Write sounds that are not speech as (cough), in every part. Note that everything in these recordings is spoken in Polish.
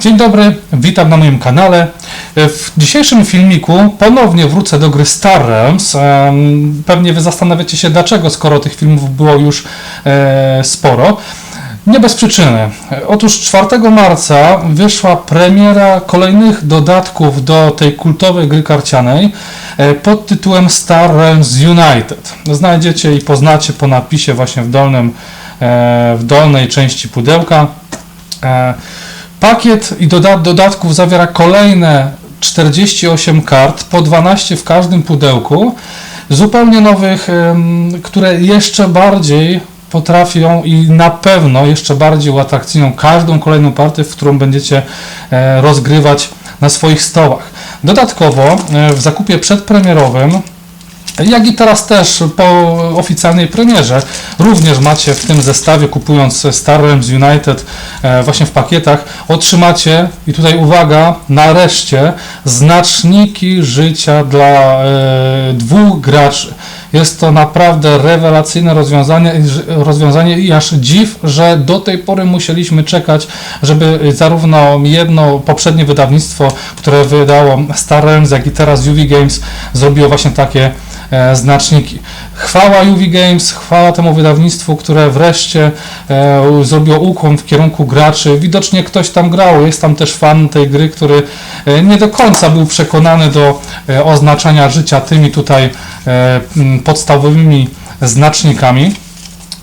Dzień dobry, witam na moim kanale. W dzisiejszym filmiku ponownie wrócę do gry Star Realms. Em, Pewnie Wy zastanawiacie się dlaczego, skoro tych filmów było już e, sporo. Nie bez przyczyny. Otóż 4 marca wyszła premiera kolejnych dodatków do tej kultowej gry karcianej e, pod tytułem Star Realms United. Znajdziecie i poznacie po napisie właśnie w dolnym, e, w dolnej części pudełka. Pakiet i doda dodatków zawiera kolejne 48 kart, po 12 w każdym pudełku, zupełnie nowych, które jeszcze bardziej potrafią i na pewno jeszcze bardziej uatrakcyjnią każdą kolejną partię, w którą będziecie e, rozgrywać na swoich stołach. Dodatkowo e, w zakupie przedpremierowym jak i teraz też po oficjalnej premierze również macie w tym zestawie kupując Star Realms United e, właśnie w pakietach otrzymacie i tutaj uwaga nareszcie znaczniki życia dla e, dwóch graczy. Jest to naprawdę rewelacyjne rozwiązanie, rozwiązanie i aż dziw, że do tej pory musieliśmy czekać, żeby zarówno jedno poprzednie wydawnictwo, które wydało Star Realms, jak i teraz UV Games zrobiło właśnie takie znaczniki. Chwała UV Games, chwała temu wydawnictwu, które wreszcie e, zrobiło ukłon w kierunku graczy. Widocznie ktoś tam grał, jest tam też fan tej gry, który e, nie do końca był przekonany do e, oznaczania życia tymi tutaj e, podstawowymi znacznikami.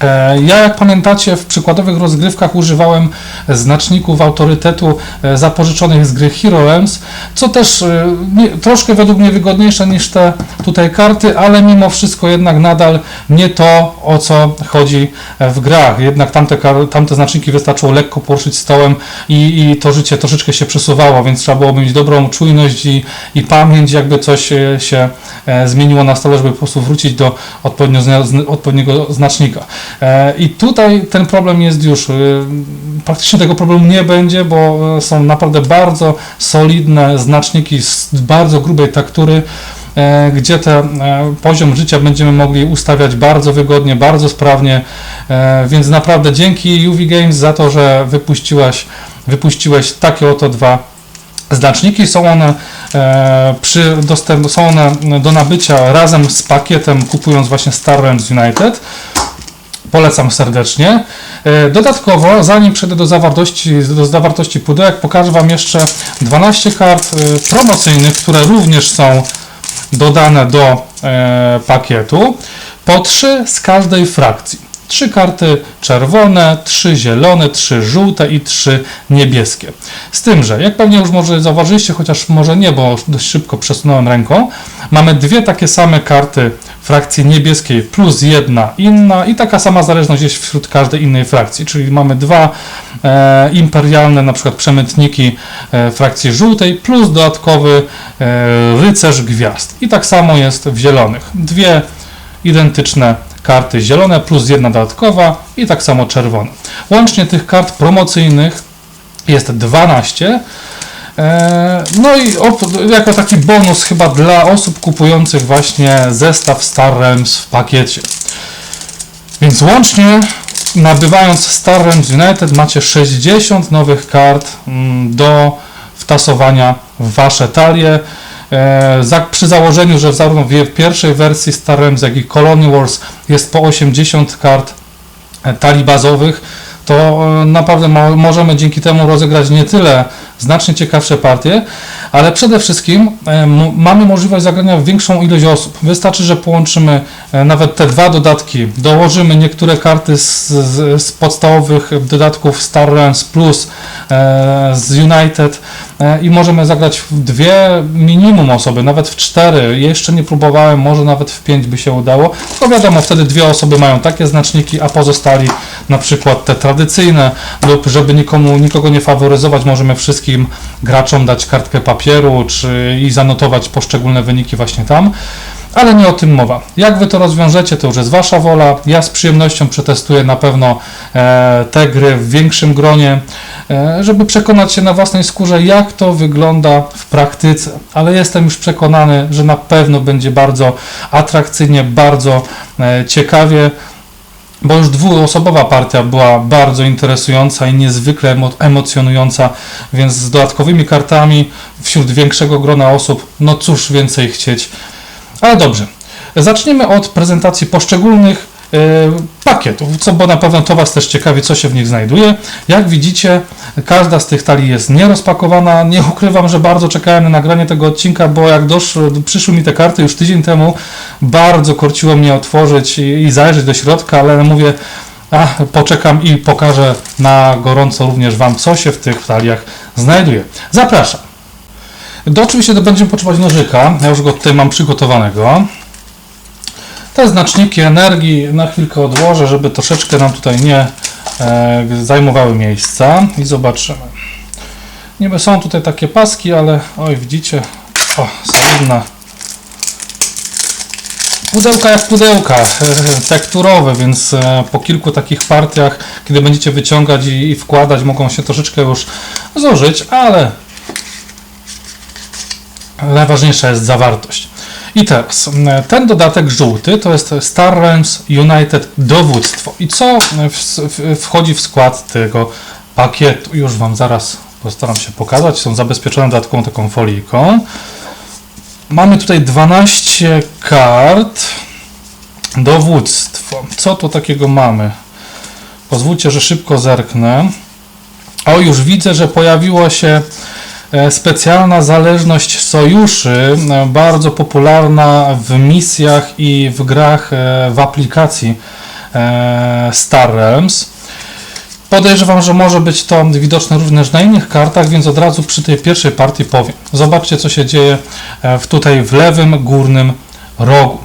E, Ja, jak pamiętacie, w przykładowych rozgrywkach używałem znaczników autorytetu e, zapożyczonych z gry Hero Realms, co też e, nie, troszkę według mnie wygodniejsze niż te tutaj karty, ale mimo wszystko jednak nadal nie to, o co chodzi w grach. Jednak tamte, tamte znaczniki wystarczyło lekko poruszyć stołem i, i to życie troszeczkę się przesuwało, więc trzeba było mieć dobrą czujność i, i pamięć, jakby coś się zmieniło na stole, żeby po prostu wrócić do odpowiedniego znacznika. E, I tutaj ten problem jest już, e, praktycznie tego problemu nie będzie, bo e, są naprawdę bardzo solidne znaczniki z bardzo grubej taktury, e, gdzie ten poziom życia będziemy mogli ustawiać bardzo wygodnie, bardzo sprawnie, więc naprawdę dzięki UV Games za to, że wypuściłaś, wypuściłeś takie oto dwa znaczniki. Są one, przy dostęp, są one do nabycia razem z pakietem, kupując właśnie Star Realms United. Polecam serdecznie. E, Dodatkowo, zanim przejdę do zawartości, do zawartości pudełek, pokażę Wam jeszcze 12 kart e, promocyjnych, które również są dodane do e, pakietu. Po 3 z każdej frakcji. Trzy karty czerwone, trzy zielone, trzy żółte i trzy niebieskie. Z tym, że jak pewnie już może zauważyliście, chociaż może nie, bo dość szybko przesunąłem ręką, mamy dwie takie same karty frakcji niebieskiej plus jedna inna i taka sama zależność jest wśród każdej innej frakcji, czyli mamy dwa e, imperialne na przykład przemytniki e, frakcji żółtej plus dodatkowy e, rycerz gwiazd. I tak samo jest w zielonych. Dwie identyczne karty zielone plus jedna dodatkowa i tak samo czerwone. Łącznie tych kart promocyjnych jest 12. E, No i jako taki bonus chyba dla osób kupujących właśnie zestaw Star Realms w pakiecie. Więc łącznie nabywając Star Realms United macie 60 nowych kart mm, do wtasowania w wasze talie. E, przy założeniu, że zarówno w pierwszej wersji Star Realms, jak i Colony Wars jest po 80 kart e, talii bazowych, to e, naprawdę mo możemy dzięki temu rozegrać nie tyle znacznie ciekawsze partie, ale przede wszystkim e, mamy możliwość zagrania w większą ilość osób. Wystarczy, że połączymy e, nawet te dwa dodatki, dołożymy niektóre karty z, z, z podstawowych dodatków Star Realms Plus e, z United e, i możemy zagrać w dwie minimum osoby, nawet w cztery. Jeszcze nie próbowałem, może nawet w pięć by się udało. No wiadomo, wtedy dwie osoby mają takie znaczniki, a pozostali na przykład te tradycyjne lub żeby nikomu, nikogo nie faworyzować, możemy wszystkim graczom dać kartkę papieru czy i zanotować poszczególne wyniki właśnie tam. Ale nie o tym mowa. Jak wy to rozwiążecie, to już jest wasza wola. Ja z przyjemnością przetestuję na pewno e, te gry w większym gronie, e, żeby przekonać się na własnej skórze, jak to wygląda w praktyce. Ale jestem już przekonany, że na pewno będzie bardzo atrakcyjnie, bardzo e, ciekawie. Bo już dwuosobowa partia była bardzo interesująca i niezwykle emo- emocjonująca, więc z dodatkowymi kartami wśród większego grona osób, no cóż więcej chcieć. Ale dobrze, zaczniemy od prezentacji poszczególnych pakietów, co, bo na pewno to Was też ciekawi, co się w nich znajduje. Jak widzicie, każda z tych talii jest nierozpakowana. Nie ukrywam, że bardzo czekałem na nagranie tego odcinka, bo jak doszły, przyszły mi te karty już tydzień temu, bardzo korciło mnie otworzyć i, i zajrzeć do środka, ale mówię, a, poczekam i pokażę na gorąco również Wam, co się w tych taliach znajduje. Zapraszam. Do oczywiście będziemy potrzebować nożyka. Ja już go tutaj mam przygotowanego. Te znaczniki energii na chwilkę odłożę, żeby troszeczkę nam tutaj nie e, zajmowały miejsca i zobaczymy. Niby są tutaj takie paski, ale oj widzicie, o, solidna. Pudełka jak pudełka, (laughs) tekturowe, więc e, po kilku takich partiach, kiedy będziecie wyciągać i, i wkładać, mogą się troszeczkę już zużyć, ale najważniejsza jest zawartość. I teraz, ten dodatek żółty to jest Star Realms United dowództwo. I co w, w, wchodzi w skład tego pakietu? Już Wam zaraz postaram się pokazać. Są zabezpieczone dodatkową taką folijką. Mamy tutaj 12 kart. Dowództwo. Co tu takiego mamy? Pozwólcie, że szybko zerknę. O, już widzę, że pojawiło się specjalna zależność sojuszy, e, bardzo popularna w misjach i w grach e, w aplikacji e, Star Realms. Podejrzewam, że może być to widoczne również na innych kartach, więc od razu przy tej pierwszej partii powiem. Zobaczcie, co się dzieje e, w, tutaj w lewym górnym rogu.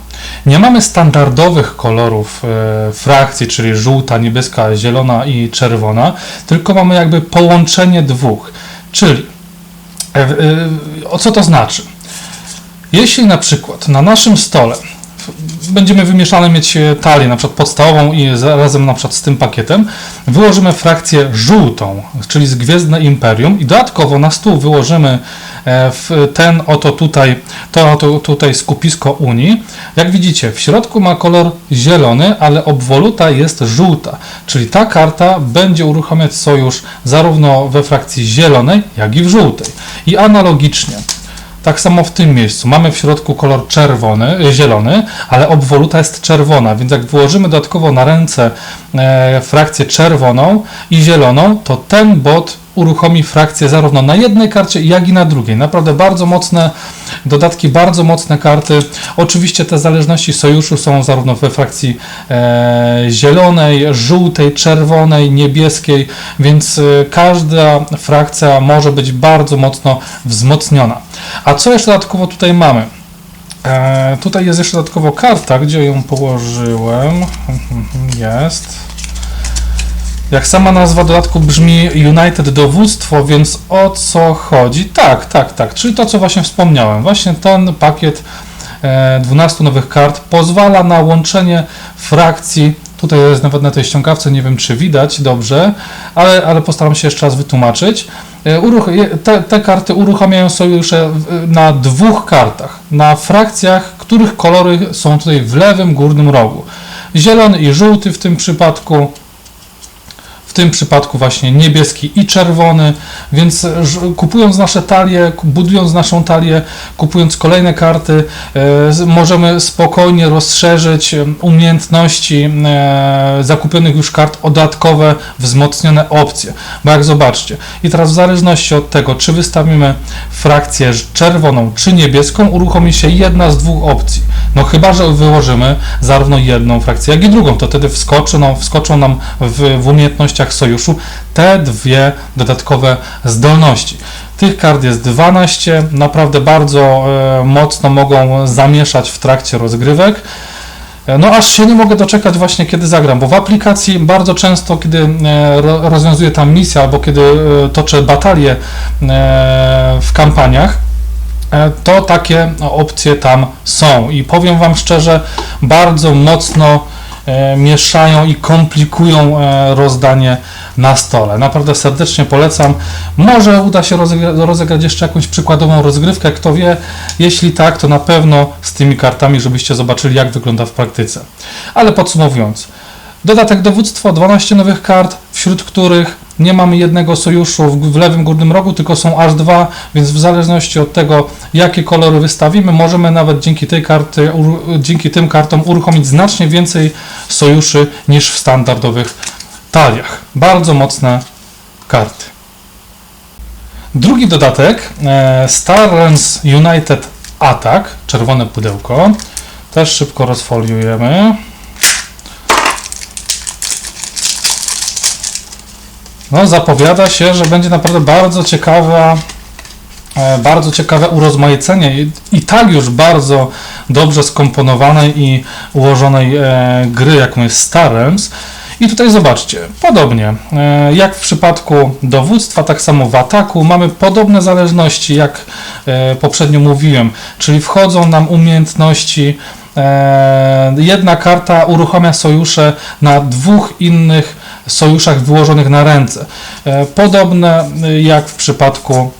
Nie mamy standardowych kolorów e, frakcji, czyli żółta, niebieska, zielona i czerwona, tylko mamy jakby połączenie dwóch. Czyli e, e, o co to znaczy? Jeśli na przykład na naszym stole będziemy wymieszane mieć e, talię, na przykład podstawową i razem na przykład z tym pakietem, wyłożymy frakcję żółtą, czyli z Gwiezdne Imperium i dodatkowo na stół wyłożymy e, w ten oto tutaj, to oto tutaj skupisko Unii. Jak widzicie, w środku ma kolor zielony, ale obwoluta jest żółta, czyli ta karta będzie uruchamiać sojusz zarówno we frakcji zielonej, jak i w żółtej. I analogicznie tak samo w tym miejscu. Mamy w środku kolor czerwony, y, zielony, ale obwoluta jest czerwona, więc jak włożymy dodatkowo na ręce e, frakcję czerwoną i zieloną, to ten bot uruchomi frakcję zarówno na jednej karcie, jak i na drugiej. Naprawdę bardzo mocne dodatki, bardzo mocne karty. Oczywiście te zależności sojuszu są zarówno we frakcji e, zielonej, żółtej, czerwonej, niebieskiej, więc e, każda frakcja może być bardzo mocno wzmocniona. A co jeszcze dodatkowo tutaj mamy? E, tutaj jest jeszcze dodatkowo karta, gdzie ją położyłem. Jest. Jak sama nazwa dodatku brzmi United Dowództwo, więc o co chodzi? Tak, tak, tak. Czyli to, co właśnie wspomniałem. Właśnie ten pakiet e, 12 nowych kart pozwala na łączenie frakcji. Tutaj jest nawet na tej ściągawce, nie wiem czy widać dobrze, ale, ale postaram się jeszcze raz wytłumaczyć. E, Uruch te, te karty uruchamiają sojusze na dwóch kartach, na frakcjach, których kolory są tutaj w lewym górnym rogu. Zielony i żółty w tym przypadku, w tym przypadku właśnie niebieski i czerwony, więc ż- kupując nasze talie, budując naszą talię, kupując kolejne karty, e, możemy spokojnie rozszerzyć umiejętności e, zakupionych już kart o dodatkowe, wzmocnione opcje. Bo jak zobaczcie, i teraz w zależności od tego, czy wystawimy frakcję czerwoną czy niebieską, uruchomi się jedna z dwóch opcji. No chyba, że wyłożymy zarówno jedną frakcję, jak i drugą, to wtedy wskoczy, no, wskoczą nam w, w umiejętnościach sojuszu te dwie dodatkowe zdolności. Tych kart jest 12, naprawdę bardzo e, mocno mogą zamieszać w trakcie rozgrywek. E, No aż się nie mogę doczekać właśnie kiedy zagram, bo w aplikacji bardzo często, kiedy e, ro- rozwiązuję tam misję albo kiedy toczę batalie w kampaniach, to takie opcje tam są i powiem Wam szczerze, bardzo mocno mieszają i komplikują e, rozdanie na stole. Naprawdę serdecznie polecam. Może uda się rozegra- rozegrać jeszcze jakąś przykładową rozgrywkę, kto wie. Jeśli tak, to na pewno z tymi kartami, żebyście zobaczyli, jak wygląda w praktyce. Ale podsumowując, Dodatek dowództwo, 12 nowych kart, wśród których nie mamy jednego sojuszu w, lewym górnym rogu, tylko są aż dwa, więc w zależności od tego, jakie kolory wystawimy, możemy nawet dzięki tej karty, dzięki tym kartom uruchomić znacznie więcej sojuszy niż w standardowych taliach. Bardzo mocne karty. Drugi dodatek, e, Star United Attack, czerwone pudełko. Też szybko rozfoliujemy. No, zapowiada się, że będzie naprawdę bardzo ciekawa, e, bardzo ciekawe urozmaicenie i, tak już bardzo dobrze skomponowanej i ułożonej e, gry, jaką jest Star Realms. I tutaj zobaczcie, podobnie e, jak w przypadku dowództwa, tak samo w ataku mamy podobne zależności, jak poprzednio mówiłem, czyli wchodzą nam umiejętności. Jedna karta uruchamia sojusze na dwóch innych sojuszach wyłożonych na ręce. E, Podobne e, jak w przypadku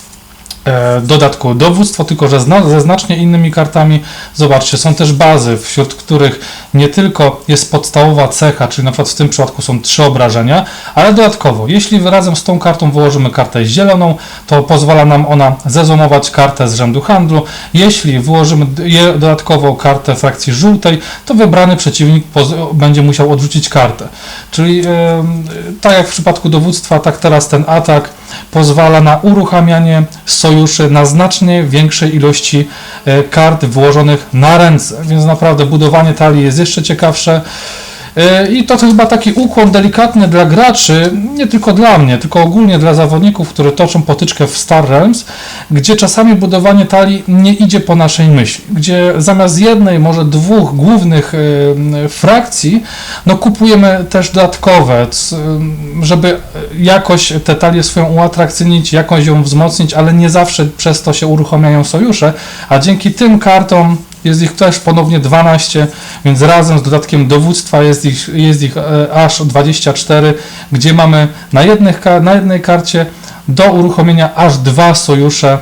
dodatku dowództwo, tylko że zna, ze znacznie innymi kartami. Zobaczcie, są też bazy, wśród których nie tylko jest podstawowa cecha, czyli na przykład w tym przypadku są trzy obrażenia, ale dodatkowo, jeśli razem z tą kartą wyłożymy kartę zieloną, to pozwala nam ona zezonować kartę z rzędu handlu. Jeśli wyłożymy dodatkowo kartę frakcji żółtej, to wybrany przeciwnik będzie musiał odrzucić kartę. Czyli em, tak jak w przypadku dowództwa, tak teraz ten atak pozwala na uruchamianie sojuszy na znacznie większej ilości e, kart włożonych na ręce, więc naprawdę budowanie talii jest jeszcze ciekawsze. E, I to, chyba taki ukłon delikatny dla graczy, nie tylko dla mnie, tylko ogólnie dla zawodników, którzy toczą potyczkę w Star Realms, gdzie czasami budowanie talii nie idzie po naszej myśli, gdzie zamiast jednej, może dwóch głównych e, frakcji, no kupujemy też dodatkowe, żeby jakoś tę talię swoją uatrakcyjnić, jakoś ją wzmocnić, ale nie zawsze przez to się uruchamiają sojusze, a dzięki tym kartom jest ich też ponownie 12, więc razem z dodatkiem dowództwa jest ich, jest ich e, aż 24, gdzie mamy na, jednych, na jednej karcie do uruchomienia aż dwa sojusze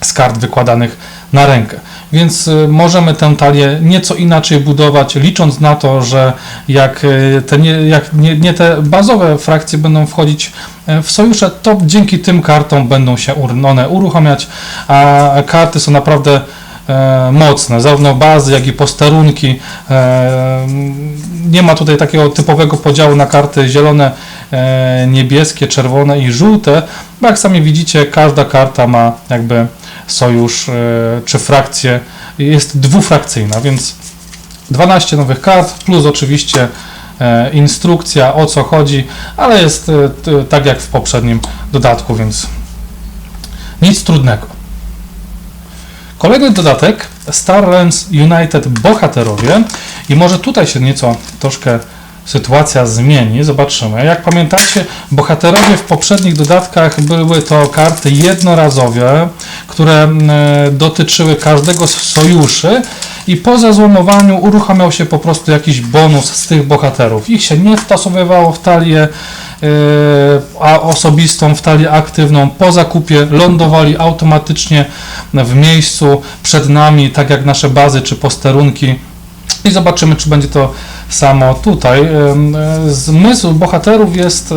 z kart wykładanych na rękę. Więc y, możemy tę talię nieco inaczej budować, licząc na to, że jak, y, te nie, jak nie, nie te bazowe frakcje będą wchodzić e, w sojusze, to dzięki tym kartom będą się one uruchamiać, a karty są naprawdę e, mocne, zarówno bazy, jak i posterunki. E, nie ma tutaj takiego typowego podziału na karty zielone, e, niebieskie, czerwone i żółte, bo jak sami widzicie, każda karta ma jakby sojusz e, czy frakcję, jest dwufrakcyjna, więc 12 nowych kart, plus oczywiście e, instrukcja o co chodzi, ale jest e, tak jak w poprzednim dodatku, więc nic trudnego. Kolejny dodatek. Star Realms United Bohaterowie. I może tutaj się nieco troszkę sytuacja zmieni, zobaczymy. Jak pamiętacie, bohaterowie w poprzednich dodatkach były to karty jednorazowe, które mm, e, dotyczyły każdego z sojuszy i po zezłomowaniu uruchamiał się po prostu jakiś bonus z tych bohaterów. Ich się nie wtasowywało w talię yy, a osobistą, w talię aktywną. Po zakupie lądowali automatycznie w miejscu przed nami, tak jak nasze bazy czy posterunki. I zobaczymy, czy będzie to samo tutaj. Ym, y, Zmysł bohaterów jest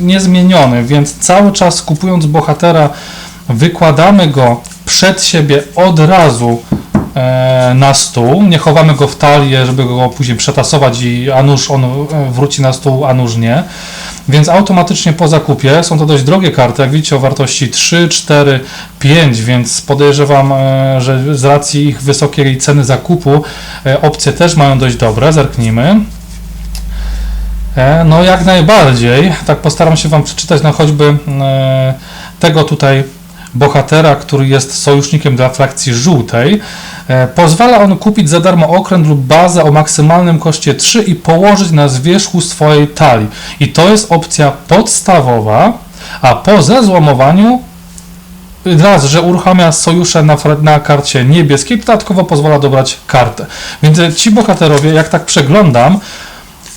niezmieniony, więc cały czas kupując bohatera, wykładamy go przed siebie od razu e, na stół. Nie chowamy go w talię, żeby go później przetasować i a nuż on e, wróci na stół, a nuż nie. Więc automatycznie po zakupie są to dość drogie karty, jak widzicie o wartości 3, 4, 5, więc podejrzewam, e, że z racji ich wysokiej ceny zakupu e, opcje też mają dość dobre. Zerknijmy. E, No jak najbardziej. Tak postaram się Wam przeczytać na choćby e, tego tutaj bohatera, który jest sojusznikiem dla frakcji żółtej. E, Pozwala on kupić za darmo okręt lub bazę o maksymalnym koszcie 3 i położyć na zwierzchu swojej talii. I to jest opcja podstawowa, a po zezłomowaniu raz, że uruchamia sojusze na, na karcie niebieskiej, dodatkowo pozwala dobrać kartę. Więc e, ci bohaterowie, jak tak przeglądam,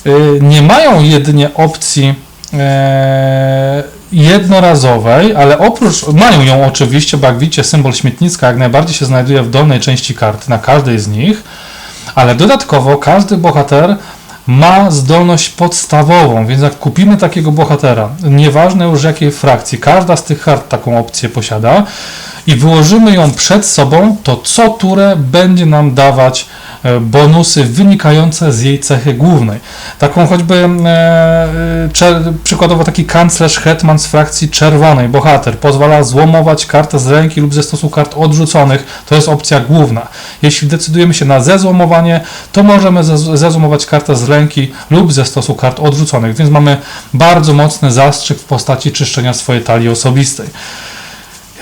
y, nie mają jedynie opcji e, jednorazowej, ale oprócz, mają ją oczywiście, bo jak widzicie, symbol śmietnicka jak najbardziej się znajduje w dolnej części karty, na każdej z nich, ale dodatkowo każdy bohater ma zdolność podstawową, więc jak kupimy takiego bohatera, nieważne już jakiej frakcji, każda z tych kart taką opcję posiada i wyłożymy ją przed sobą, to co turę będzie nam dawać bonusy wynikające z jej cechy głównej. Taką choćby e, czer, przykładowo taki kanclerz hetman z frakcji czerwonej, bohater, pozwala złomować kartę z ręki lub ze stosu kart odrzuconych, to jest opcja główna. Jeśli decydujemy się na zezłomowanie, to możemy zez- zezłomować kartę z ręki lub ze stosu kart odrzuconych, więc mamy bardzo mocny zastrzyk w postaci czyszczenia swojej talii osobistej.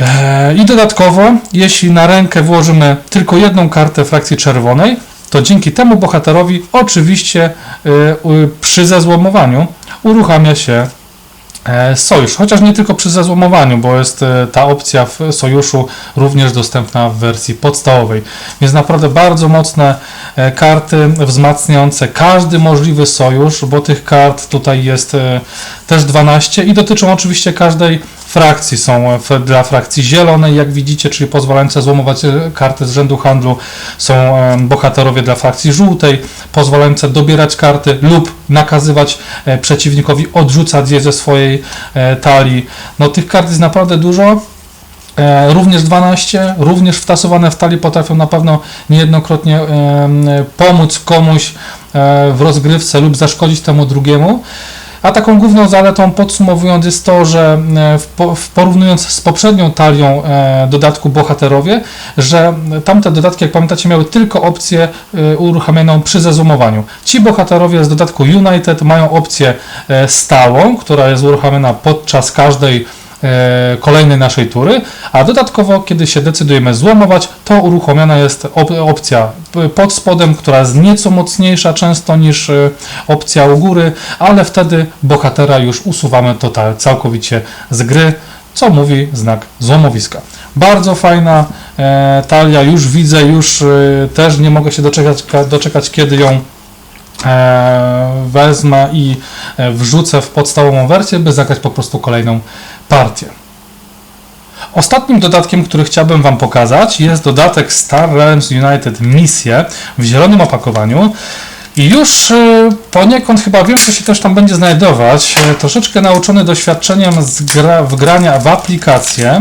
Eee, I dodatkowo, jeśli na rękę włożymy tylko jedną kartę frakcji czerwonej, to dzięki temu bohaterowi oczywiście y, przy zezłomowaniu uruchamia się e, sojusz. Chociaż nie tylko przy zezłomowaniu, bo jest e, ta opcja w sojuszu również dostępna w wersji podstawowej. Więc naprawdę bardzo mocne e, karty wzmacniające każdy możliwy sojusz, bo tych kart tutaj jest e, też 12 i dotyczą oczywiście każdej frakcji. Są w, dla frakcji zielonej, jak widzicie, czyli pozwalające złomować e, karty z rzędu handlu. Są e, bohaterowie dla frakcji żółtej, pozwalające dobierać karty lub nakazywać e, przeciwnikowi odrzucać je ze swojej e, talii. No tych kart jest naprawdę dużo. E, Również 12, również wtasowane w talii potrafią na pewno niejednokrotnie pomóc komuś e, w rozgrywce lub zaszkodzić temu drugiemu. A taką główną zaletą podsumowując jest to, że e, w, po- w porównując z poprzednią talią e, dodatku bohaterowie, że tamte dodatki, jak pamiętacie, miały tylko opcję e, uruchamianą przy zezumowaniu. Ci bohaterowie z dodatku United mają opcję stałą, która jest uruchamiana podczas każdej kolejnej naszej tury, a dodatkowo, kiedy się decydujemy złomować, to uruchomiona jest op opcja pod spodem, która jest nieco mocniejsza często niż e, opcja u góry, ale wtedy bohatera już usuwamy total, całkowicie z gry, co mówi znak złomowiska. Bardzo fajna e, talia, już widzę, już e, też nie mogę się doczekać, ka- doczekać kiedy ją e, wezmę i e, wrzucę w podstawową wersję, by zagrać po prostu kolejną partię. Ostatnim dodatkiem, który chciałbym Wam pokazać, jest dodatek Star Realms United Misje w zielonym opakowaniu. I już e, poniekąd chyba wiem, co się też tam będzie znajdować. E, Troszeczkę nauczony doświadczeniem z gra, wgrania w aplikację.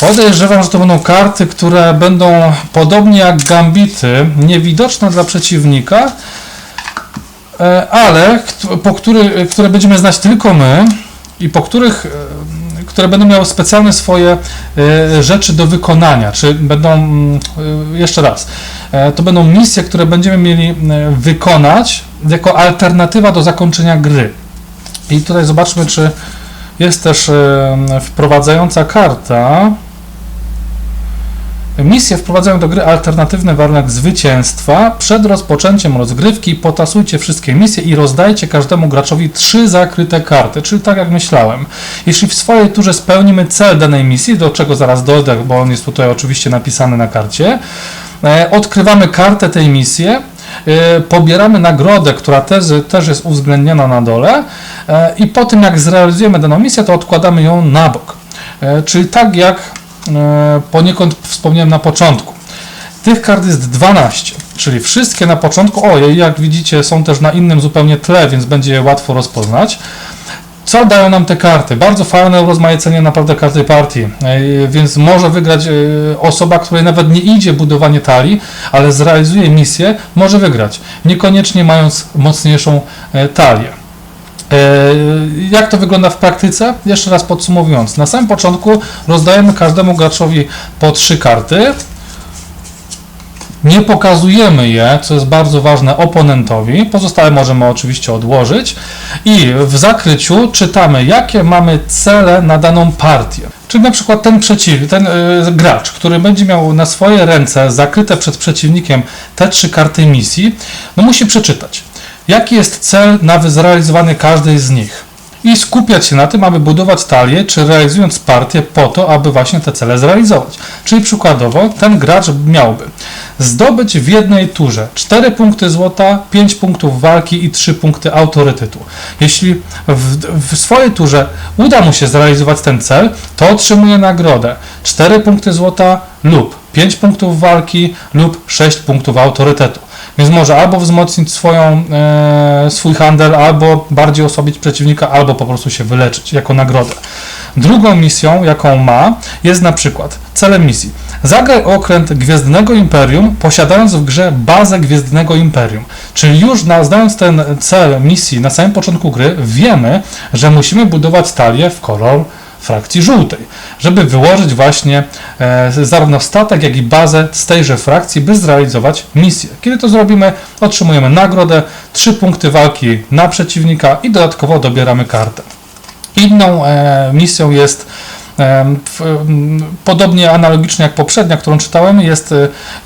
Podejrzewam, że to będą karty, które będą podobnie jak gambity, niewidoczne dla przeciwnika, e, ale kt- po który, które będziemy znać tylko my i po których, e, które będą miały specjalne swoje e, rzeczy do wykonania, czy będą, mm, e, jeszcze raz, e, to będą misje, które będziemy mieli e, wykonać jako alternatywa do zakończenia gry. I tutaj zobaczmy, czy jest też e, wprowadzająca karta. Misje wprowadzają do gry alternatywny warunek zwycięstwa. Przed rozpoczęciem rozgrywki potasujcie wszystkie misje i rozdajcie każdemu graczowi trzy zakryte karty, czyli tak jak myślałem. Jeśli w swojej turze spełnimy cel danej misji, do czego zaraz dojdę, bo on jest tutaj oczywiście napisany na karcie, e, odkrywamy kartę tej misji, e, pobieramy nagrodę, która też, też jest uwzględniona na dole e, i po tym jak zrealizujemy daną misję, to odkładamy ją na bok. Czyli tak jak poniekąd wspomniałem na początku. Tych kart jest 12, czyli wszystkie na początku, o jak widzicie są też na innym zupełnie tle, więc będzie je łatwo rozpoznać. Co dają nam te karty? Bardzo fajne urozmaicenie naprawdę karty partii, e, więc może wygrać e, osoba, której nawet nie idzie budowanie talii, ale zrealizuje misję, może wygrać, niekoniecznie mając mocniejszą e, talię. E, Jak to wygląda w praktyce? Jeszcze raz podsumowując, na samym początku rozdajemy każdemu graczowi po trzy karty. Nie pokazujemy je, co jest bardzo ważne oponentowi. Pozostałe możemy oczywiście odłożyć. I w zakryciu czytamy, jakie mamy cele na daną partię. Czyli na przykład ten przeciw, ten y, gracz, który będzie miał na swoje ręce zakryte przed przeciwnikiem te trzy karty misji, no musi przeczytać, jaki jest cel na zrealizowanie każdej z nich i skupiać się na tym, aby budować talię, czy realizując partię po to, aby właśnie te cele zrealizować. Czyli przykładowo ten gracz miałby zdobyć w jednej turze 4 punkty złota, 5 punktów walki i 3 punkty autorytetu. Jeśli w, w swojej turze uda mu się zrealizować ten cel, to otrzymuje nagrodę 4 punkty złota lub 5 punktów walki lub 6 punktów autorytetu. Więc może albo wzmocnić swoją, e, swój handel, albo bardziej osłabić przeciwnika, albo po prostu się wyleczyć jako nagrodę. Drugą misją, jaką ma, jest na przykład celem misji. Zagraj okręt Gwiezdnego Imperium, posiadając w grze bazę Gwiezdnego Imperium. Czyli już na, znając ten cel misji na samym początku gry, wiemy, że musimy budować talię w kolor frakcji żółtej, żeby wyłożyć właśnie e, zarówno statek, jak i bazę z tejże frakcji, by zrealizować misję. Kiedy to zrobimy, otrzymujemy nagrodę, 3 punkty walki na przeciwnika i dodatkowo dobieramy kartę. Inną e, misją jest e, podobnie analogicznie jak poprzednia, którą czytałem, jest,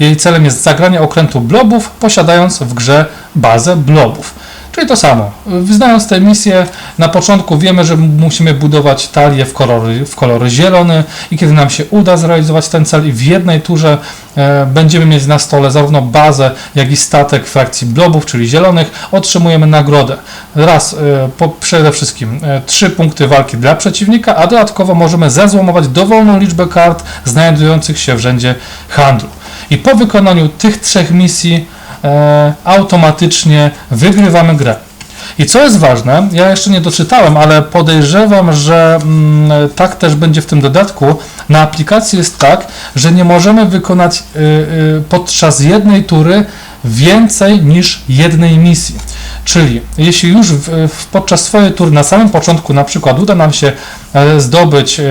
jej celem jest zagranie okrętu blobów, posiadając w grze bazę blobów. Czyli to samo. Znając tę misję, na początku wiemy, że musimy budować talię w kolory, w kolor zielony i kiedy nam się uda zrealizować ten cel i w jednej turze e, będziemy mieć na stole zarówno bazę, jak i statek frakcji blobów, czyli zielonych, otrzymujemy nagrodę. Raz, e, po, przede wszystkim e, trzy punkty walki dla przeciwnika, a dodatkowo możemy zezłomować dowolną liczbę kart znajdujących się w rzędzie handlu. I po wykonaniu tych trzech misji e, automatycznie wygrywamy grę. I co jest ważne, ja jeszcze nie doczytałem, ale podejrzewam, że mm, tak też będzie w tym dodatku. Na aplikacji jest tak, że nie możemy wykonać y, y, podczas jednej tury więcej niż jednej misji. Czyli jeśli już w, podczas swojej tury na samym początku na przykład uda nam się e, zdobyć, e,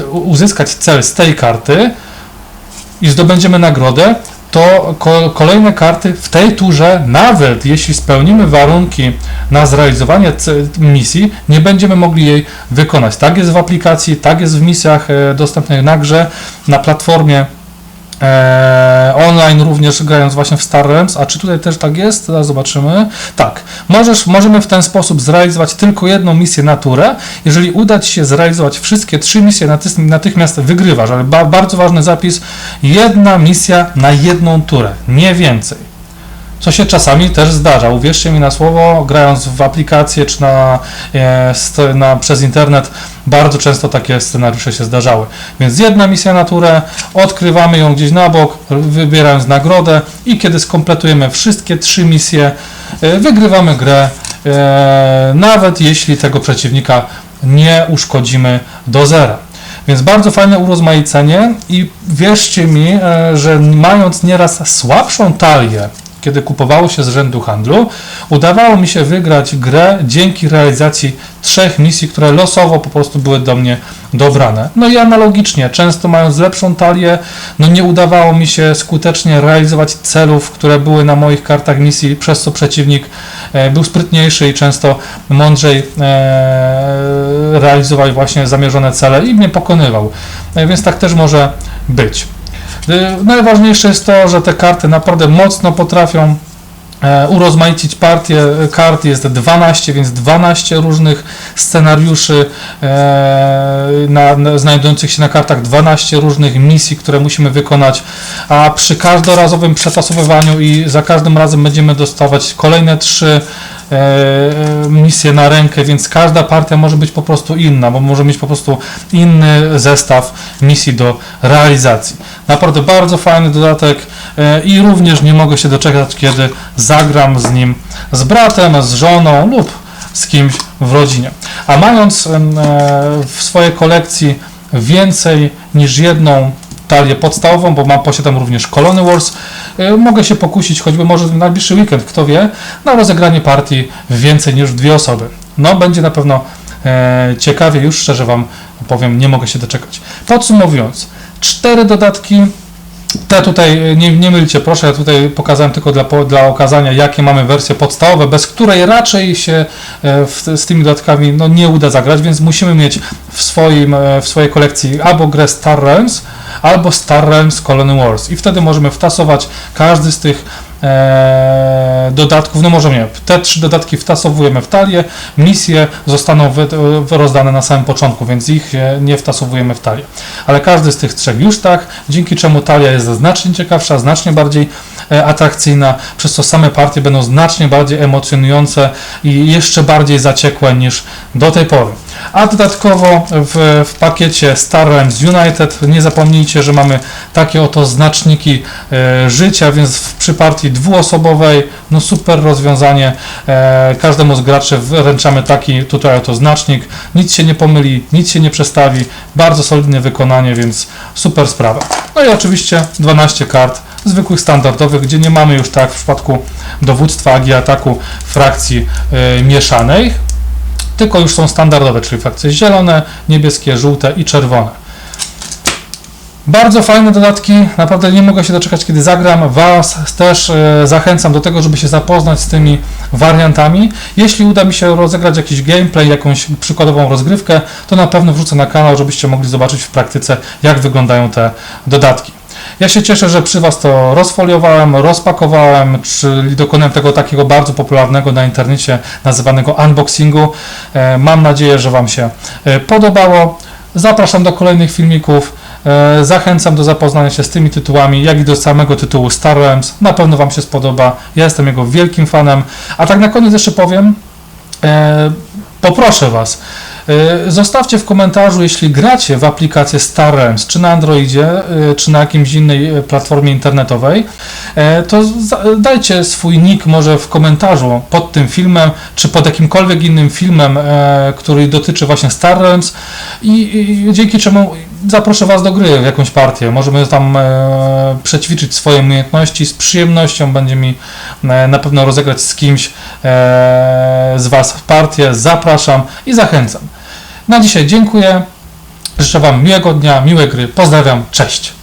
e, uzyskać cel z tej karty i zdobędziemy nagrodę, to ko- kolejne karty w tej turze, nawet jeśli spełnimy warunki na zrealizowanie misji, nie będziemy mogli jej wykonać. Tak jest w aplikacji, tak jest w misjach e, dostępnych na grze, na platformie e, online również grając właśnie w Star Realms, a czy tutaj też tak jest? Zaraz zobaczymy. Tak, możesz, możemy w ten sposób zrealizować tylko jedną misję na turę. Jeżeli uda Ci się zrealizować wszystkie trzy misje, natychmiast wygrywasz, ale ba- bardzo ważny zapis, jedna misja na jedną turę, nie więcej. Co się czasami też zdarza. Uwierzcie mi na słowo, grając w aplikację czy na, e, na, przez internet, bardzo często takie scenariusze się zdarzały. Więc jedna misja na turę, odkrywamy ją gdzieś na bok, wybierając nagrodę i kiedy skompletujemy wszystkie trzy misje, e, wygrywamy grę, e, nawet jeśli tego przeciwnika nie uszkodzimy do zera. Więc bardzo fajne urozmaicenie i wierzcie mi, że mając nieraz słabszą talię, kiedy kupowało się z rzędu handlu, udawało mi się wygrać grę dzięki realizacji trzech misji, które losowo po prostu były do mnie dobrane. No i analogicznie, często mając lepszą talię, no nie udawało mi się skutecznie realizować celów, które były na moich kartach misji, przez co przeciwnik e, był sprytniejszy i często mądrzej e, realizował właśnie zamierzone cele i mnie pokonywał. E, więc tak też może być. Y, Najważniejsze jest to, że te karty naprawdę mocno potrafią e, urozmaicić partię kart. Jest 12, więc 12 różnych scenariuszy e, na, na, znajdujących się na kartach, 12 różnych misji, które musimy wykonać, a przy każdorazowym przetasowywaniu i za każdym razem będziemy dostawać kolejne 3 e, misje na rękę, więc każda partia może być po prostu inna, bo może mieć po prostu inny zestaw misji do realizacji. Naprawdę bardzo fajny dodatek e, i również nie mogę się doczekać, kiedy zagram z nim z bratem, z żoną lub z kimś w rodzinie. A mając e, w swojej kolekcji więcej niż jedną talię podstawową, bo mam, posiadam również Colony Wars, e, mogę się pokusić choćby może w najbliższy weekend, kto wie, na rozegranie partii więcej niż dwie osoby. No, będzie na pewno e, ciekawie, już szczerze Wam powiem, nie mogę się doczekać. Podsumowując, cztery dodatki. Te tutaj, e, nie, nie mylcie proszę, ja tutaj pokazałem tylko dla, dla okazania, jakie mamy wersje podstawowe, bez której raczej się e, w, z tymi dodatkami no, nie uda zagrać, więc musimy mieć w, swoim, e, w swojej kolekcji albo grę Star Realms, albo Star Realms Colony Wars i wtedy możemy wtasować każdy z tych e, dodatków, no może nie, te trzy dodatki wtasowujemy w talię, misje zostaną wy, rozdane na samym początku, więc ich e, nie wtasowujemy w talię. Ale każdy z tych trzech już tak, dzięki czemu talia jest znacznie ciekawsza, znacznie bardziej atrakcyjna, przez co same partie będą znacznie bardziej emocjonujące i jeszcze bardziej zaciekłe niż do tej pory. A dodatkowo w, w pakiecie Star Realms United nie zapomnijcie, że mamy takie oto znaczniki e, życia, więc w, przy partii dwuosobowej, no super rozwiązanie. E, każdemu z graczy wręczamy taki tutaj oto znacznik. Nic się nie pomyli, nic się nie przestawi. Bardzo solidne wykonanie, więc super sprawa. No i oczywiście 12 kart zwykłych, standardowych, gdzie nie mamy już tak w przypadku dowództwa agi ataku frakcji e, mieszanej, tylko już są standardowe, czyli frakcje zielone, niebieskie, żółte i czerwone. Bardzo fajne dodatki, naprawdę nie mogę się doczekać, kiedy zagram. Was też e, zachęcam do tego, żeby się zapoznać z tymi wariantami. Jeśli uda mi się rozegrać jakiś gameplay, jakąś przykładową rozgrywkę, to na pewno wrzucę na kanał, żebyście mogli zobaczyć w praktyce, jak wyglądają te dodatki. Ja się cieszę, że przy Was to rozfoliowałem, rozpakowałem, czyli dokonałem tego takiego bardzo popularnego na internecie nazywanego unboxingu. E, Mam nadzieję, że Wam się e, podobało. Zapraszam do kolejnych filmików. E, Zachęcam do zapoznania się z tymi tytułami, jak i do samego tytułu Star Realms. Na pewno Wam się spodoba. Ja jestem jego wielkim fanem. A tak na koniec jeszcze powiem, poproszę Was, zostawcie w komentarzu, jeśli gracie w aplikację Star Realms, czy na Androidzie, e, czy na jakimś innej e, platformie internetowej, to dajcie swój nick może w komentarzu pod tym filmem, czy pod jakimkolwiek innym filmem, który dotyczy właśnie Star Realms. I, i dzięki czemu zaproszę Was do gry w jakąś partię. Możemy tam e, przećwiczyć swoje umiejętności. Z przyjemnością będzie mi e, na pewno rozegrać z kimś e, z Was partię. Zapraszam i zachęcam. Na dzisiaj dziękuję. Życzę Wam miłego dnia, miłej gry. Pozdrawiam. Cześć.